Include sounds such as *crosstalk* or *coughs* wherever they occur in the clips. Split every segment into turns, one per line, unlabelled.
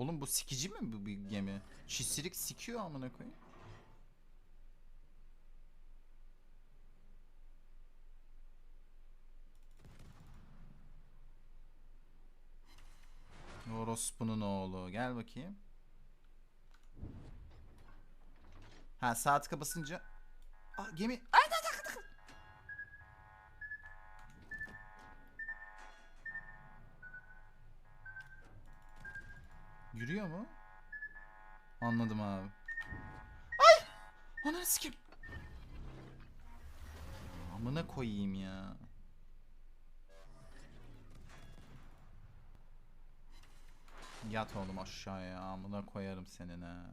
Oğlum bu sikici mi bu bir gemi? Çisirik sikiyor amına koyayım. Orospu'nun oğlu. Gel bakayım. Ha saat kapasınca. Ah gemi. Ay, Yürüyor mu? Anladım abi. Ay! Ananı sikim. Amına koyayım ya. Yat oğlum aşağıya. Amına koyarım senin ha.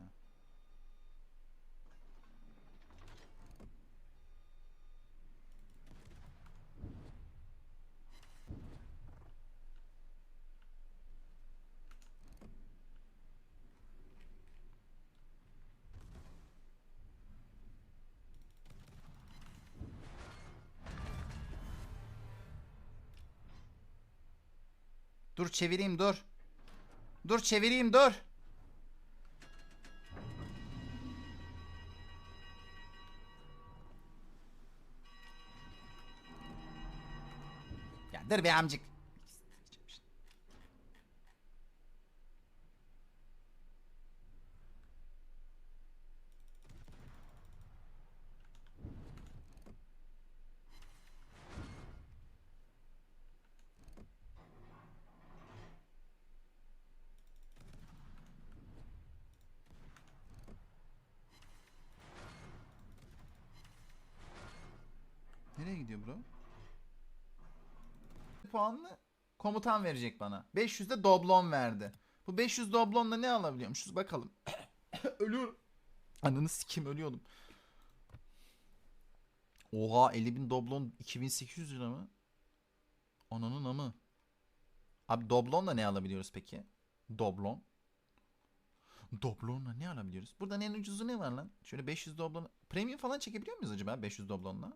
Dur çevireyim dur. Dur çevireyim dur. Ya dur be amcık. Gidiyor bro? Puanlı komutan verecek bana. 500 de doblon verdi. Bu 500 doblonla ne alabiliyormuşuz bakalım. *coughs* Ölüyorum. Ananı sikim ölüyordum. Oha 50 bin doblon 2800 lira mı? Ananın amı. Abi doblonla ne alabiliyoruz peki? Doblon. Doblonla ne alabiliyoruz? Buradan en ucuzu ne var lan? Şöyle 500 doblon. Premium falan çekebiliyor muyuz acaba 500 doblonla?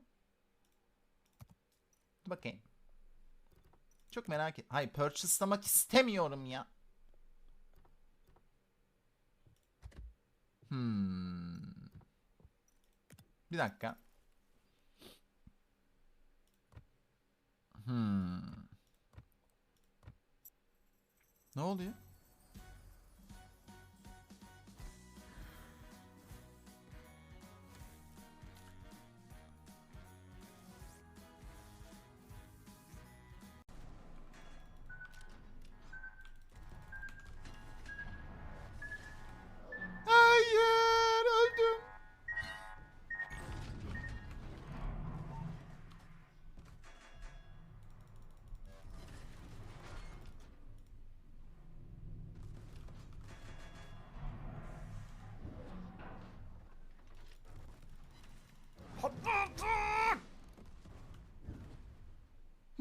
Bakayım. Çok merak et. Hayır purchase'lamak istemiyorum ya. Hmm. Bir dakika. Hmm. Ne oluyor?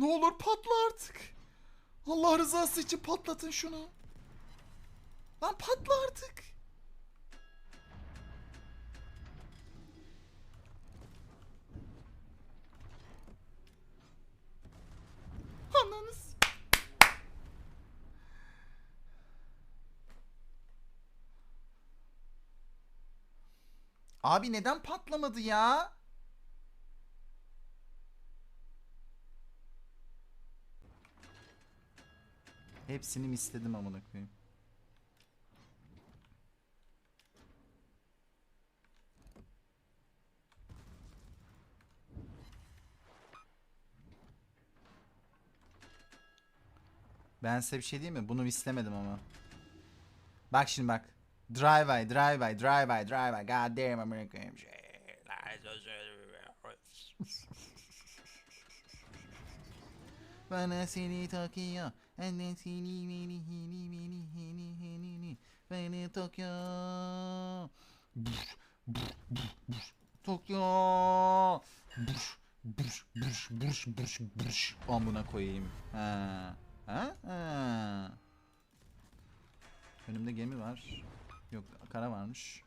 Ne olur patla artık. Allah rızası için patlatın şunu. Lan patla artık. Ananız. Abi neden patlamadı ya? Hepsini mi istedim amına koyayım. Ben size bir şey diyeyim mi? Bunu istemedim ama. Bak şimdi bak. Drive by, drive by, drive by, drive by. God damn American shit. *laughs* Bana seni takıyor. Annen seni beni heni beni heni heni beni buş, buş. Tokyo. Buş, buş, buş, buş, buş. Amına koyayım. Ha. Ha? Ha. Önümde gemi var. Yok kara varmış.